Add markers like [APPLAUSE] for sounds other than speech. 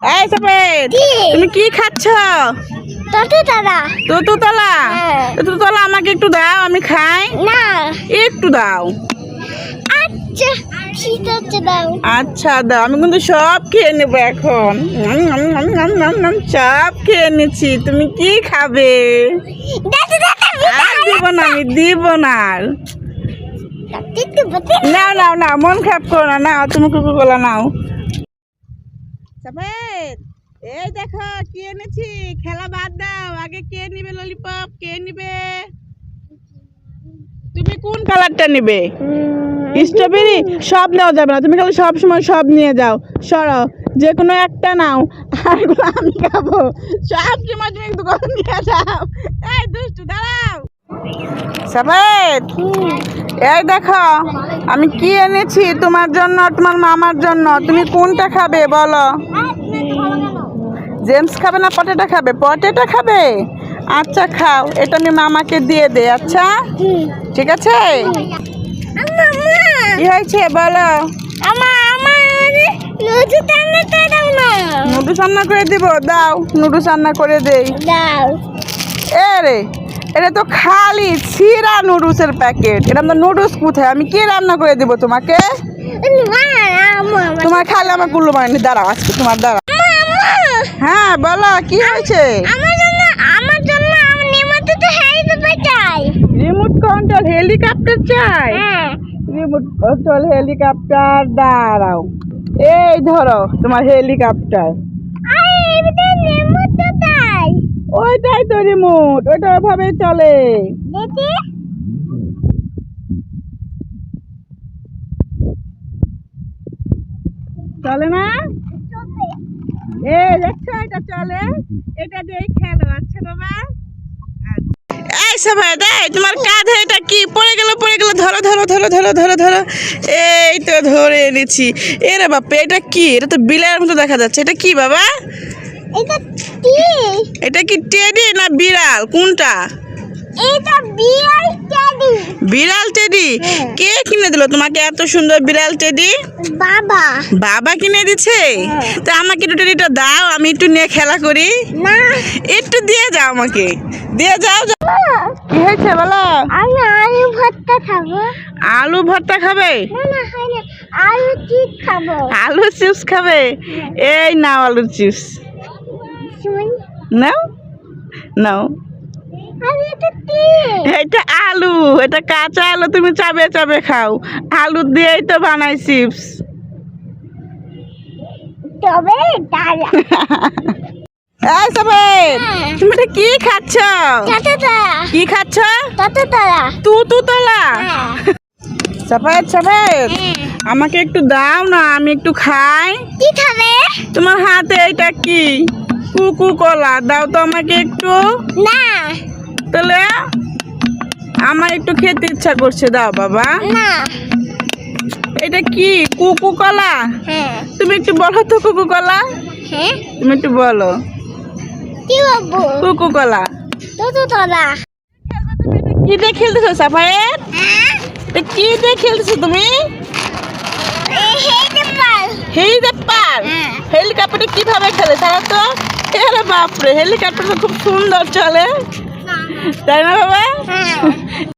এই সাপেদ তুমি কি খাচ্ছ? হ্যাঁ। তুতু তলা আমাকে একটু দাও আমি খাই। না। একটু দাও। আচ্ছা ঠিক আছে দাও। আচ্ছা দাও। আমি কিন্তু সব খেয়ে নেব এখন। সব খেয়ে নিচ্ছি। তুমি কি খাবে? আর দিব না আমি দিব না। আর। নাও নাও নাও মন খারাপ করো না। নাও তুমি কুকুর গোলা নাও। সাফেদ এই দেখো কি এনেছি? খেলা বাদ দাও আগে কে নিবে ললিপপ কে নিবে? তুমি কোন কালারটা নিবে? স্ট্রবেরি সব নেওয়া যাবে না তুমি খালি সব সময় সব নিয়ে যাও। সরো যে কোনো একটা নাও আর আমি খাব। সব সময় তুমি করে নিয়ে যাও। এই দুষ্টু দাঁড়াও। সাফেদ এই দেখো আমি কি এনেছি? তোমার জন্য তোমার মামার জন্য। তুমি কোনটা খাবে বলো? জেমস খাবে না পটেটা খাবে? পটেটা খাবে? আচ্ছা খাও। এটা আমি মামাকে দিয়ে দে আচ্ছা? ঠিক আছে? কি হয়েছে বলো? আমার আমার লুচি টানা দাও না নুডলস রান্না করে দিব দাও। নুডলস রান্না করে দেই। দাও। এ রে এটা তো খালি ছিঁড়া নুডলসের প্যাকেট। এটা তো নুডলস কোথায়? আমি কি রান্না করে দিব তোমাকে? তোমার খালে আমার কুল্লু মারেনি দাঁড়াও, আজকে তোমার দাঁড়াও। হ্যাঁ বলো, কি হয়েছে? আমার জন্য রিমোট হেলিকপ্টার চাই? রিমোট কন্ট্রোল হেলিকপ্টার দাঁড়াও। এই ধরো, তোমার হেলিকপ্টার আরে এটা নিমন্ত্রণ চাই ওইটাই তো রিমোট ওইটা ওভাবে চলে। চলে না? এ দেখছ এটা চলে। এটা দিয়ে খেলো আচ্ছা বাবা। এই সবাই দেয় তোমার কাঁধে এটা কি? পড়ে গেল পড়ে গেল ধরো ধরো ধরো ধরো ধরো ধরো। এই তো ধরে এনেছি। এরে বাপরে এটা কি? এটা তো বিলার মতো দেখা যাচ্ছে। এটা কি বাবা? এটা কি এটা কি টেডি না বিড়াল? কোনটা? এটা বিয়ার টেডি। বিড়াল টেডি? হ্যাঁ। কে কিনে দিল? তোমাকে এত সুন্দর বিড়াল টেডি? বাবা। বাবা কিনে দিছে হ্যাঁ। তা আমাকে একটু টেডিটা দাও আমি একটু নিয়ে খেলা করি। না। একটু দিয়ে যাও আমাকে। দিয়ে যাও। কি হয়েছে বলো? আমি আলু ভর্তা খাব। আলু ভর্তা খাবে? আলু চিপ খাব। আলু চিপস খাবে? এই নাও আলু চিপস। নাও নাও এটা আলু এটা কাঁচা আলু তুমি চাবে চাবে খাও। আলু দিয়েই তো বানাই চিপস। [LAUGHS] এই সবে তুমি এটা কি খাচ্ছ? কি খাচ্ছ? তু তু তলা হ্যাঁ। সফেদ সফেদ। আমাকে একটু দাও না আমি একটু খাই। কি খাবে? তোমার হাতে এটা কি? কুকু কলা দাও তো আমাকে একটু। না। তাহলে আমার একটু খেতে ইচ্ছা করছে দাও বাবা। না। এটা কি কুকু কলা? হ্যাঁ। তুমি একটু বলো তো কুকু কলা। হ্যাঁ। তুমি একটু বলো। কি বাবু কুকু কলা। টাটা তারা কি দিয়ে খেলতেছো সাফায়েত? হ্যাঁ। এটা কি দিয়ে খেলতেছো তুমি? হেলিকপ্টার হ্যাঁ। হেলিকপ্টারে কীভাবে খেলে তারা তো? এরে বাপরে হেলিকপ্টার তো খুব সুন্দর চলে। তাই না বাবা? হ্যাঁ।